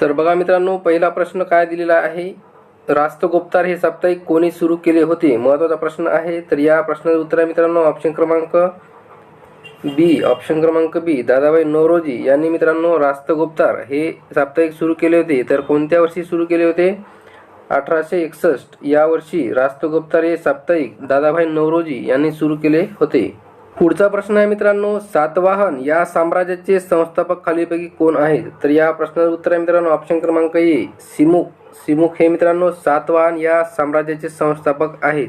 तर बघा मित्रांनो पहिला प्रश्न काय दिलेला आहे? राष्ट्रगुप्तार हे साप्ताहिक कोणी सुरू केले होते? महत्त्वाचा प्रश्न आहे. तर या प्रश्नाचं उत्तर आहे मित्रांनो ऑप्शन क्रमांक बी ऑप्शन क्रमांक बी दादाबाई नवरोजी यांनी मित्रांनो राष्ट्रगुप्तार हे साप्ताहिक सुरू केले होते. तर कोणत्या वर्षी सुरू केले होते? अठराशे एकसष्ट. या वर्षी राष्ट्रगुप्तार हे साप्ताहिक दादाभाई नवरोजी यांनी सुरू केले होते. पुढचा प्रश्न आहे मित्रांनो सातवाहन या साम्राज्याचे संस्थापक खालीपैकी कोण आहेत? तर या प्रश्नाचं उत्तर आहे मित्रांनो ऑप्शन क्रमांक ए सिमुख सिमुख हे मित्रांनो सातवाहन या साम्राज्याचे संस्थापक आहेत.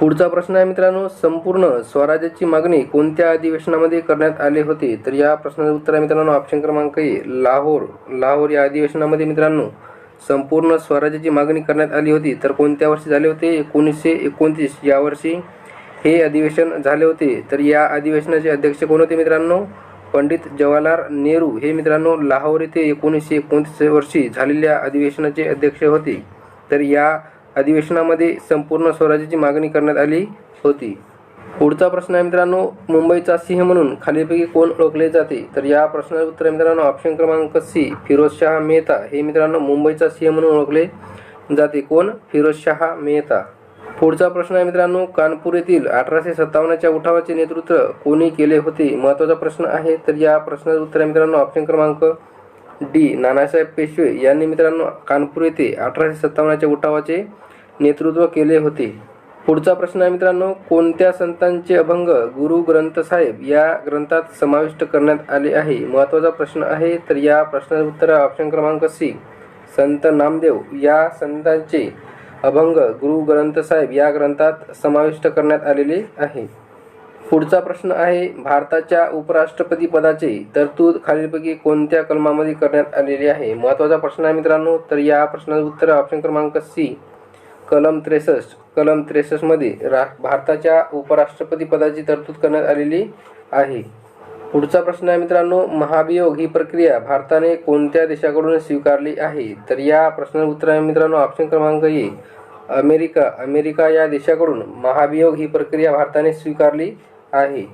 पुढचा प्रश्न आहे मित्रांनो संपूर्ण स्वराज्याची मागणी कोणत्या अधिवेशनामध्ये करण्यात आले होते? तर या प्रश्नाचं उत्तर आहे मित्रांनो ऑप्शन क्रमांक ए लाहोर. लाहोर या अधिवेशनामध्ये मित्रांनो संपूर्ण स्वराज्याची मागणी करण्यात आली होती. तर कोणत्या वर्षी झाले होते? एकोणीसशे एकोणतीस. या वर्षी हे अधिवेशन झाले होते. तर या अधिवेशनाचे अध्यक्ष कोण होते मित्रांनो? पंडित जवाहरलाल नेहरू हे मित्रांनो लाहोर येथे एकोणीसशे एकोणतीस वर्षी झालेल्या अधिवेशनाचे अध्यक्ष होते. तर या अधिवेशनामध्ये संपूर्ण स्वराज्याची मागणी करण्यात आली होती. पुढचा प्रश्न आहे मित्रांनो मुंबईचा सिंह म्हणून खालीलपैकी कोण ओळखले जाते? तर या प्रश्नाचे उत्तर मित्रांनो ऑप्शन क्रमांक सी फिरोज शहा मेहता. हे मित्रांनो मुंबईचा सिंह म्हणून ओळखले जाते. कोण? फिरोजशाह मेहता. पुढचा प्रश्न आहे मित्रांनो कानपूर येथील अठराशे सत्तावन्नच्या उठावाचे नेतृत्व कोणी केले होते? महत्त्वाचा प्रश्न आहे. तर या प्रश्नाचं उत्तर आहे मित्रांनो ऑप्शन क्रमांक डी. नानासाहेब पेशवे यांनी मित्रांनो कानपूर येथे अठराशे सत्तावन्नच्या उठावाचे नेतृत्व केले होते. पुढचा प्रश्न आहे मित्रांनो कोणत्या संतांचे अभंग गुरु ग्रंथ साहेब या ग्रंथात समाविष्ट करण्यात आले आहे? महत्त्वाचा प्रश्न आहे. तर या प्रश्नाचं उत्तर ऑप्शन क्रमांक सी. संत नामदेव या संतांचे अभंग गुरु ग्रंथ साहेब या ग्रंथात समाविष्ट करण्यात आलेले आहे. पुढचा प्रश्न आहे भारताच्या उपराष्ट्रपती पदाचे तरतूद खालीलपैकी कोणत्या कलमामध्ये करण्यात आलेली आहे? महत्त्वाचा प्रश्न आहे मित्रांनो तर या प्रश्नाचं उत्तर ऑप्शन क्रमांक सी कलम त्रेसष्ट. कलम त्रेसष्टमध्ये रा भारताच्या उपराष्ट्रपती पदाची तरतूद करण्यात आलेली आहे. पुढचा प्रश्न आहे मित्रांनो महाभियोग ही प्रक्रिया भारताने कोणत्या देशाकडून स्वीकारली आहे? तर या प्रश्नाचं उत्तर आहे मित्रांनो ऑप्शन क्रमांक ए अमेरिका. अमेरिका या देशाकडून महाभियोग ही प्रक्रिया भारताने स्वीकारली आहे.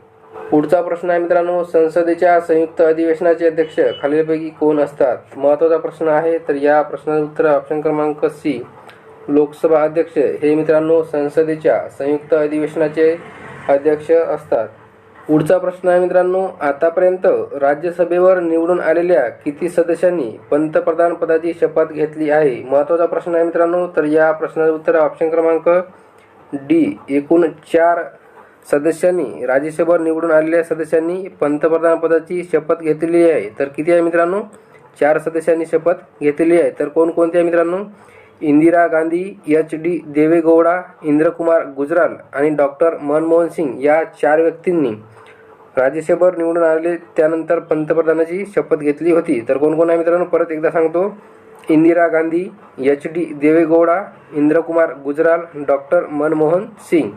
पुढचा प्रश्न आहे मित्रांनो संसदेच्या संयुक्त अधिवेशनाचे अध्यक्ष खालीलपैकी कोण असतात? महत्त्वाचा प्रश्न आहे तर या प्रश्नाचं उत्तर ऑप्शन क्रमांक सी लोकसभा अध्यक्ष. हे मित्रांनो संसदेच्या संयुक्त अधिवेशनाचे अध्यक्ष असतात. पुढचा प्रश्न आहे मित्रांनो आतापर्यंत राज्यसभेवर निवडून आलेल्या किती सदस्यांनी पंतप्रधान पदाची शपथ घेतली आहे? महत्त्वाचा प्रश्न आहे मित्रांनो तर या प्रश्नाचं उत्तर ऑप्शन क्रमांक डी एकूण चार सदस्यांनी राज्यसभेवर निवडून आलेल्या सदस्यांनी पंतप्रधान पदाची शपथ घेतलेली आहे. तर किती आहे मित्रांनो? चार सदस्यांनी शपथ घेतलेली आहे. तर कोणकोणते आहे मित्रांनो? इंदिरा गांधी एच डी देवेगौडा इंद्रकुमार गुजराल आणि डॉक्टर मनमोहन सिंग या चार व्यक्तींनी राज्यसभेवर निवडून आले त्यानंतर पंतप्रधानाची शपथ घेतली होती. तर कोण कोण आहे मित्रांनो? परत एकदा सांगतो. Indira Gandhi H D Deve Gowda Inder Kumar Gujral doctor Manmohan Singh.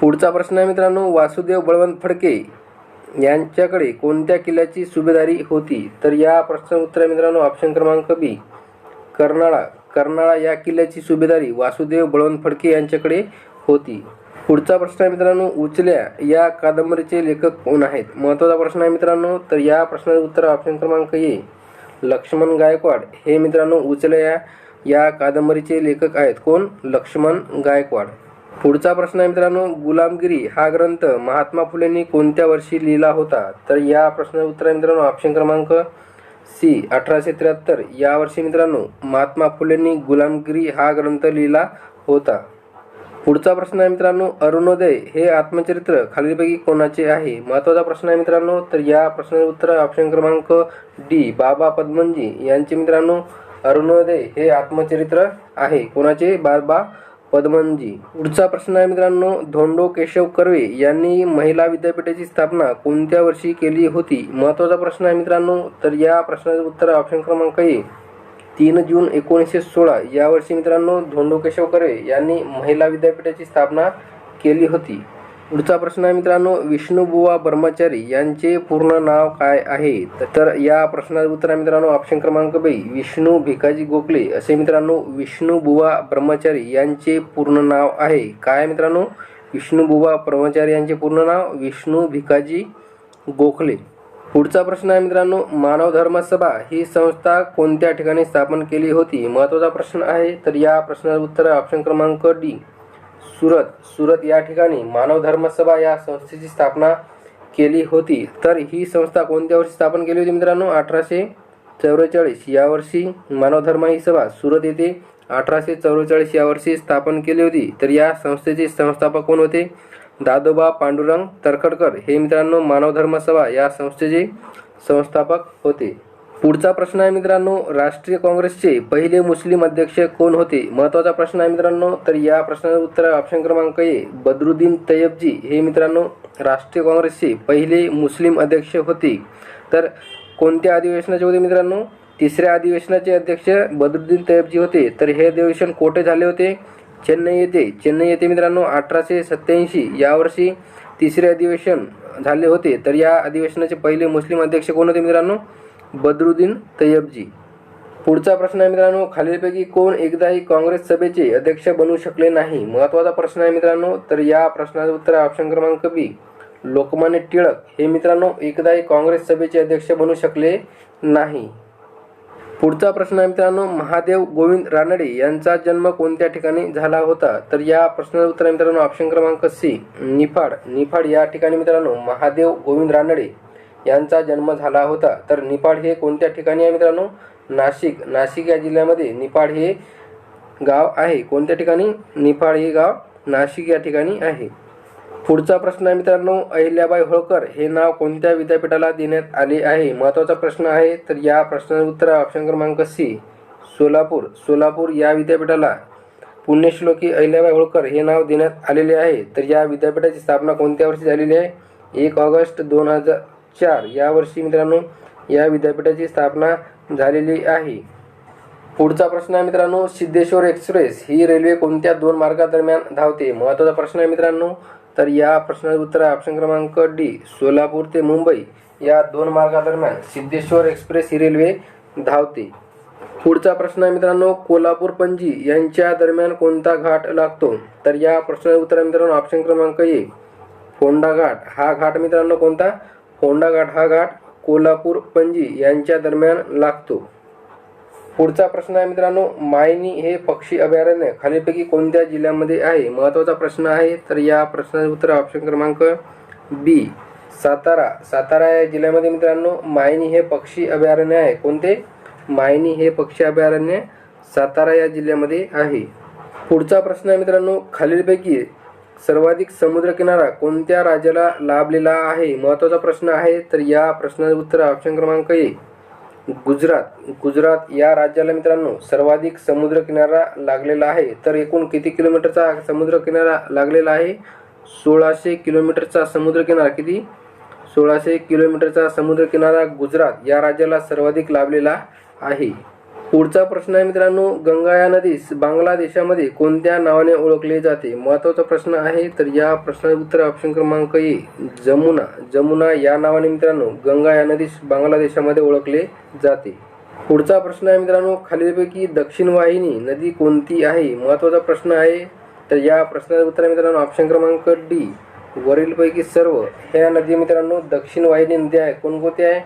पुढचा प्रश्न आहे मित्रांनो वासुदेव बळवंत फडके यांच्याकडे कोणत्या किल्ल्याची सुभेदारी होती? तर या प्रश्न उत्तर आहे मित्रांनो ऑप्शन क्रमांक बी कर्नाळा. कर्नाळा या किल्ल्याची सुभेदारी वासुदेव बळवंत फडके यांच्याकडे होती. पुढचा प्रश्न आहे मित्रांनो उचल्या. या कादंबरीचे लेखक कोण आहेत? महत्त्वाचा प्रश्न आहे मित्रांनो तर या प्रश्नाचे उत्तर ऑप्शन क्रमांक ए. लक्ष्मण गायकवाड. हे मित्रांनो उचल्या या कादंबरीचे लेखक आहेत. कोण? लक्ष्मण गायकवाड. पुढचा प्रश्न आहे मित्रांनो गुलामगिरी. हा ग्रंथ महात्मा फुलेंनी कोणत्या वर्षी लिहिला होता? तर या प्रश्नाचे उत्तर आहे मित्रांनो ऑप्शन क्रमांक सी अठराशे त्र्याहत्तर. या वर्षी मित्रांनो महात्मा फुलेंनी गुलामगिरी हा ग्रंथ लिहिला होता. पुढचा प्रश्न आहे मित्रांनो अरुणोदय हे आत्मचरित्र खालीलपैकी कोणाचे आहे? महत्त्वाचा प्रश्न आहे मित्रांनो तर या प्रश्नाचे उत्तर ऑप्शन क्रमांक डी बाबा पद्मनजी. यांचे मित्रांनो अरुणोदय हे आत्मचरित्र आहे. कोणाचे? बाबा पद्मनजी. पुढचा प्रश्न आहे मित्रांनो धोंडो केशव कर्वे यांनी महिला विद्यापीठाची स्थापना कोणत्या वर्षी केली होती? महत्त्वाचा प्रश्न आहे मित्रांनो तर या प्रश्नाचे उत्तर ऑप्शन क्रमांक ए तीन जून एकोणीसशे सोळा या वर्षी मित्रांनो धोंडो केशव करे यांनी महिला विद्यापीठाची स्थापना केली होती. पुढचा प्रश्न आहे मित्रांनो विष्णुबुवा ब्रह्मचारी यांचे पूर्ण नाव काय आहे? तर या प्रश्नाचं उत्तर आहे मित्रांनो ऑप्शन क्रमांक बी विष्णू भिकाजी गोखले. असे मित्रांनो विष्णुबुवा ब्रह्मचारी यांचे पूर्ण नाव आहे. काय मित्रांनो? विष्णुबुवा ब्रह्मचारी यांचे पूर्ण नाव विष्णू भिकाजी गोखले. पुढचा प्रश्न आहे मित्रांनो मानव धर्म सभा ही संस्था कोणत्या ठिकाणी स्थापन केली होती? महत्त्वाचा प्रश्न आहे तर या प्रश्नाचं उत्तर आहे ऑप्शन क्रमांक डी सुरत. सुरत या ठिकाणी मानव धर्म सभा या संस्थेची स्थापना केली होती. तर ही संस्था कोणत्या वर्षी स्थापन केली होती मित्रांनो? अठराशे चौवेचाळीस. या वर्षी मानव धर्म ही सभा सुरत येथे अठराशे चौवेचाळीस या वर्षी स्थापन केली होती. तर या संस्थेचे संस्थापक कोण होते? दादोबा पांडुरंग तरखडकर हे मित्रांनो मानवधर्म सभा या संस्थेचे संस्थापक होते. पुढचा प्रश्न आहे मित्रांनो राष्ट्रीय काँग्रेसचे पहिले मुस्लिम अध्यक्ष कोण होते? महत्त्वाचा प्रश्न आहे मित्रांनो तर या प्रश्नाचं उत्तर ऑप्शन क्रमांक ए बद्रुद्दीन तय्यबजी हे मित्रांनो राष्ट्रीय काँग्रेसचे पहिले मुस्लिम अध्यक्ष होते. तर कोणत्या अधिवेशनाचे होते मित्रांनो? तिसऱ्या अधिवेशनाचे अध्यक्ष बद्रुद्दीन तय्यबजी होते. तर हे अधिवेशन कोठे झाले होते? चेन्नई येथे चेन्नई येथे मित्रांनो अठराशे सत्याऐंशी यावर्षी तिसरे अधिवेशन झाले होते. तर या अधिवेशनाचे पहिले मुस्लिम अध्यक्ष कोण होते मित्रांनो? बदरुद्दीन तय्यबजी पुढचा प्रश्न आहे मित्रांनो खालीलपैकी कोण एकदाही काँग्रेस सभेचे अध्यक्ष बनू शकले नाही? महत्त्वाचा प्रश्न आहे मित्रांनो तर या प्रश्नाचं उत्तर ऑप्शन क्रमांक बी. लोकमान्य टिळक. हे मित्रांनो एकदाही काँग्रेस सभेचे अध्यक्ष बनू शकले नाही. पुढचा प्रश्न आहे मित्रांनो महादेव गोविंद रानडे यांचा जन्म कोणत्या ठिकाणी झाला होता? तर या प्रश्नाचं उत्तर आहे मित्रांनो ऑप्शन क्रमांक सी निफाड. निफाड या ठिकाणी मित्रांनो महादेव गोविंद रानडे यांचा जन्म झाला होता. तर निफाड हे कोणत्या ठिकाणी आहे मित्रांनो? नाशिक. नाशिक या जिल्ह्यामध्ये निफाड हे गाव आहे. कोणत्या ठिकाणी? निफाड हे गाव नाशिक या ठिकाणी आहे. पुढचा प्रश्न आहे मित्रांनो अहिल्याबाई होळकर हे नाव कोणत्या विद्यापीठाला देण्यात आले आहे? महत्त्वाचा प्रश्न आहे तर या प्रश्नाचे उत्तर ऑप्शन क्रमांक सी सोलापूर. सोलापूर या विद्यापीठाला पुण्यश्लोकी अहिल्याबाई होळकर हे नाव देण्यात आलेले आहे. तर या विद्यापीठाची स्थापना कोणत्या वर्षी झालेली आहे? एक ऑगस्ट दोन हजार चार. या वर्षी मित्रांनो या विद्यापीठाची स्थापना झालेली आहे. पुढचा प्रश्न आहे मित्रांनो सिद्धेश्वर एक्सप्रेस ही रेल्वे कोणत्या दोन मार्गादरम्यान धावते? महत्त्वाचा प्रश्न आहे मित्रांनो तर या प्रश्नाचं उत्तर आहे ऑप्शन क्रमांक डी सोलापूर ते मुंबई. या दोन मार्गादरम्यान सिद्धेश्वर एक्सप्रेस ही रेल्वे धावते. पुढचा प्रश्न आहे मित्रांनो कोल्हापूर पणजी यांच्या दरम्यान कोणता घाट लागतो? तर या प्रश्नाचं उत्तर आहे मित्रांनो ऑप्शन क्रमांक ए फोंडा घाट. हा घाट मित्रांनो कोणता? फोंडा घाट. हा घाट कोल्हापूर पणजी यांच्या दरम्यान लागतो. पुढचा प्रश्न आहे मित्रांनो मायनी हे पक्षी अभयारण्य खालीलपैकी कोणत्या जिल्ह्यामध्ये आहे? महत्त्वाचा प्रश्न आहे तर या प्रश्नाचे उत्तर ऑप्शन क्रमांक बी सातारा. सातारा या जिल्ह्यामध्ये मित्रांनो मायनी हे पक्षी अभयारण्य आहे. कोणते? मायनी हे पक्षी अभयारण्य सातारा या जिल्ह्यामध्ये आहे. पुढचा प्रश्न आहे मित्रांनो खालीलपैकी सर्वाधिक समुद्रकिनारा कोणत्या राज्याला लाभलेला आहे? महत्त्वाचा प्रश्न आहे तर या प्रश्नाचे उत्तर ऑप्शन क्रमांक एक गुजरात गुजरात या राज्याला मित्रांनो सर्वाधिक समुद्रकिनारा लागलेला आहे. तर एकूण किती किलोमीटरचा समुद्रकिनारा लागलेला आहे? सोळाशे किलोमीटरचा समुद्रकिनारा. किती? सोळाशे किलोमीटरचा समुद्रकिनारा गुजरात या राज्याला सर्वाधिक लाभलेला आहे. पुढचा प्रश्न आहे मित्रांनो गंगा या नदीस बांगलादेशामध्ये कोणत्या नावाने ओळखले जाते? महत्त्वाचा प्रश्न आहे तर या प्रश्नाचे उत्तर ऑप्शन क्रमांक ए जमुना. जमुना या नावाने मित्रांनो गंगा या नदीस बांगलादेशामध्ये ओळखले जाते. पुढचा प्रश्न आहे मित्रांनो खालीलपैकी दक्षिण वाहिनी नदी कोणती आहे? महत्त्वाचा प्रश्न आहे तर या प्रश्नाचे उत्तर आहे मित्रांनो ऑप्शन क्रमांक डी. वरीलपैकी सर्व ह्या नदी मित्रांनो दक्षिण वाहिनी नद्या आहे. कोणकोणत्या आहे?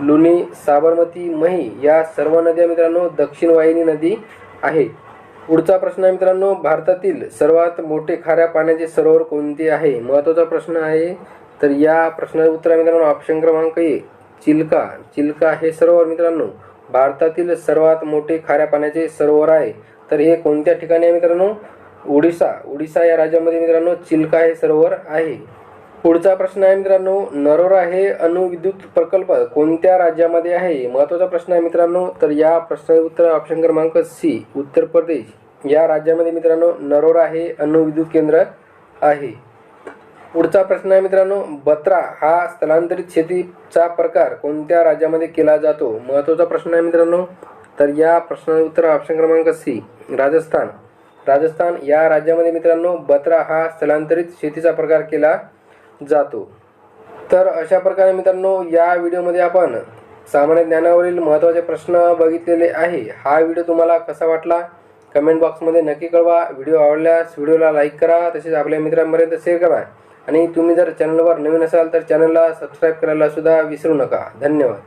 लुनी साबरमती मही या सर्व नद्या मित्रांनो दक्षिण वाहिनी नदी आहे. पुढचा प्रश्न आहे मित्रांनो भारतातील सर्वात मोठे खाऱ्या पाण्याचे सरोवर कोणते आहे? महत्त्वाचा प्रश्न आहे. तर या प्रश्नाचे उत्तर आहे मित्रांनो ऑप्शन क्रमांक ए चिल्का. चिल्का हे सरोवर मित्रांनो भारतातील सर्वात मोठे खाऱ्या पाण्याचे सरोवर आहे. तर हे कोणत्या ठिकाणी आहे मित्रांनो? ओडिसा. ओडिसा या राज्यामध्ये मित्रांनो चिल्का हे सरोवर आहे. पुढचा प्रश्न आहे मित्रांनो नरोरा हे अणुविद्युत प्रकल्प कोणत्या राज्यामध्ये आहे? महत्त्वाचा प्रश्न आहे मित्रांनो तर या प्रश्नाचे उत्तर ऑप्शन क्रमांक सी उत्तर प्रदेश. या राज्यामध्ये मित्रांनो नरोरा हे अणुविद्युत केंद्र आहे. पुढचा प्रश्न आहे मित्रांनो बत्रा हा स्थलांतरित शेतीचा प्रकार कोणत्या राज्यामध्ये केला जातो? महत्त्वाचा प्रश्न आहे मित्रांनो तर या प्रश्नाचे उत्तर ऑप्शन क्रमांक सी राजस्थान. राजस्थान या राज्यामध्ये मित्रांनो बत्रा हा स्थलांतरित शेतीचा प्रकार केला जातो. तर अशा प्रकारे मित्रांनो या व्हिडिओमध्ये आपण सामान्य ज्ञानावरील महत्त्वाचे प्रश्न बघितलेले आहे. हा व्हिडिओ तुम्हाला कसा वाटला? कमेंट बॉक्समध्ये नक्की कळवा. व्हिडिओ आवडल्यास व्हिडिओला लाईक करा तसेच आपल्या मित्रांपर्यंत शेअर करा. आणि तुम्ही जर चॅनलवर नवीन असाल तर चॅनलला सबस्क्राईब करायला सुद्धा विसरू नका. धन्यवाद.